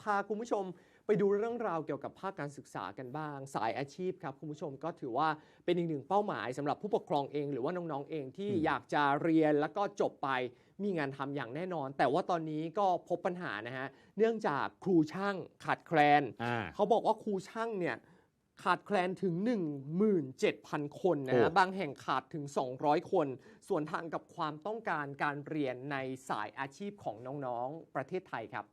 พาคุณผู้ชมไปดูเรื่องราวเกี่ยวกับภาคการศึกษากันบ้าง สายอาชีพครับคุณผู้ชมก็ถือว่าเป็นอีกหนึ่งเป้าหมายสำหรับผู้ปกครองเอง หรือว่าน้องๆเองที่อยากจะเรียนแล้วก็จบไปมีงานทำอย่างแน่นอน แต่ว่าตอนนี้ก็พบปัญหานะฮะเนื่องจากครูช่างขาดแคลน เขาบอกว่าครูช่างเนี่ยขาดแคลนถึง 17,000 คนนะฮะบางแห่งขาดถึง 200 คน ส่วนทางกับความต้องการการเรียนในสายอาชีพของน้องๆ ประเทศไทยครับ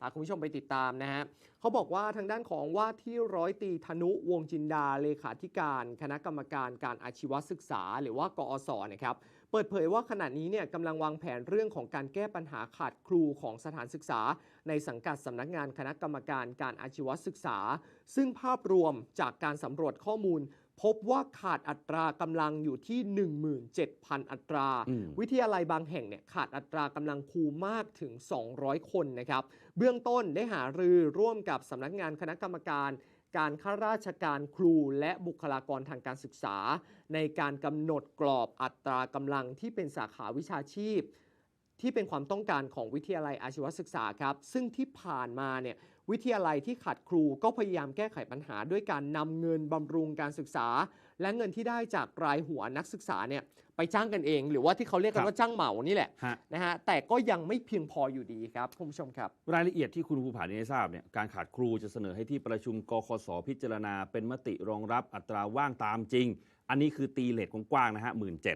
พาคุณผู้ชมไปติดตามนะฮะเขาบอกว่าทางด้านของว่าที่ร้อยตีธนุวงจินดาเลขาธิการ คณะกรรมการการอาชีวศึกษา หรือว่ากอศนะครับเปิดเผยว่าขณะนี้เนี่ยกำลังวางแผนเรื่องของการแก้ปัญหาขาดครูของสถานศึกษา ในสังกัดสำนักงานคณะกรรมการการอาชีวศึกษา ซึ่งภาพรวมจากการสำรวจข้อมูล พบว่าขาดอัตรากำลังอยู่ที่ 17,000 อัตราอืมวิทยาลัยบางแห่งเนี่ยขาดอัตรากำลังครูมากถึง 200 คนนะครับ เบื้องต้นได้หารือร่วมกับสำนักงานคณะกรรมการการข้าราชการครูและบุคลากรทางการศึกษา ในการกำหนดกรอบอัตรากำลังที่เป็นสาขาวิชาชีพ ที่เป็นความต้องการของวิทยาลัยอาชีวศึกษาครับ ซึ่งที่ผ่านมาเนี่ยวิทยาลัยที่ขาดครูก็พยายามแก้ไขปัญหา ด้วยการนำเงินบำรุงการศึกษา และเงินที่ได้จากรายหัวนักศึกษาเนี่ยไปจ้างกันเอง หรือว่าที่เขาเรียกกันครับว่าจ้างเหมานี่แหละฮะนะฮะแต่ก็ยังไม่เพียงพออยู่ดีครับคุณผู้ชมครับ รายละเอียดที่คุณภูผาได้ทราบเนี่ยการขาดครูจะเสนอให้ที่ประชุมกคสพิจารณา เป็นมติรองรับอัตราว่างตามจริง อันนี้คือตีเลทกว้างๆนะฮะหมื่นเ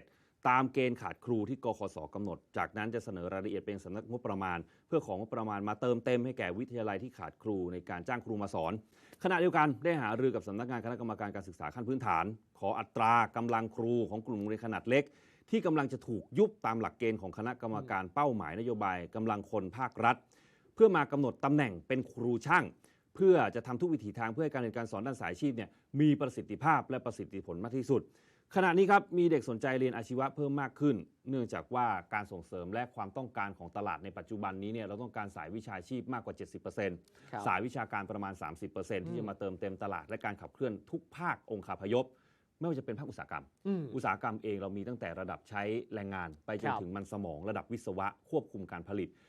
ตามเกณฑ์ขาดครูที่กคสกำหนด จากนั้นจะเสนอรายละเอียดเป็นสำนักงบประมาณ เพื่อของงบประมาณมาเติมเต็มให้แก่วิทยาลัยที่ขาดครูในการจ้างครูมาสอน ขณะเดียวกันได้หารือกับสำนักงานคณะกรรมการการศึกษาขั้นพื้นฐาน ขออัตรากำลังครูของกลุ่มโรงเรียนขนาดเล็ก ที่กำลังจะถูกยุบตามหลักเกณฑ์ของคณะกรรมการเป้าหมายนโยบายกำลังคนภาครัฐ เพื่อมากำหนดตำแหน่งเป็นครูช่าง เพื่อจะทำทุกวิถีทางเพื่อให้การเรียนการสอนด้านสายอาชีพเนี่ยมีประสิทธิภาพและประสิทธิผลมากที่สุด ขณะนี้ครับมีเด็กสนใจเรียนอาชีวะเพิ่มมากขึ้น เนื่องจากว่าการส่งเสริมและความต้องการของตลาดในปัจจุบันนี้เนี่ยเราต้องการสายวิชาชีพมากกว่า 70%ครับสายวิชาการประมาณ 30%ที่จะมาเติมเต็มตลาดและการขับเคลื่อนทุกภาคองคาพยพไม่ว่าจะเป็นภาคอุตสาหกรรมอืมอุตสาหกรรมเองเรามีตั้งแต่ระดับใช้แรงงาน ไปจคนรับถึงมันสมองระดับวิศวะควบคุมการผลิต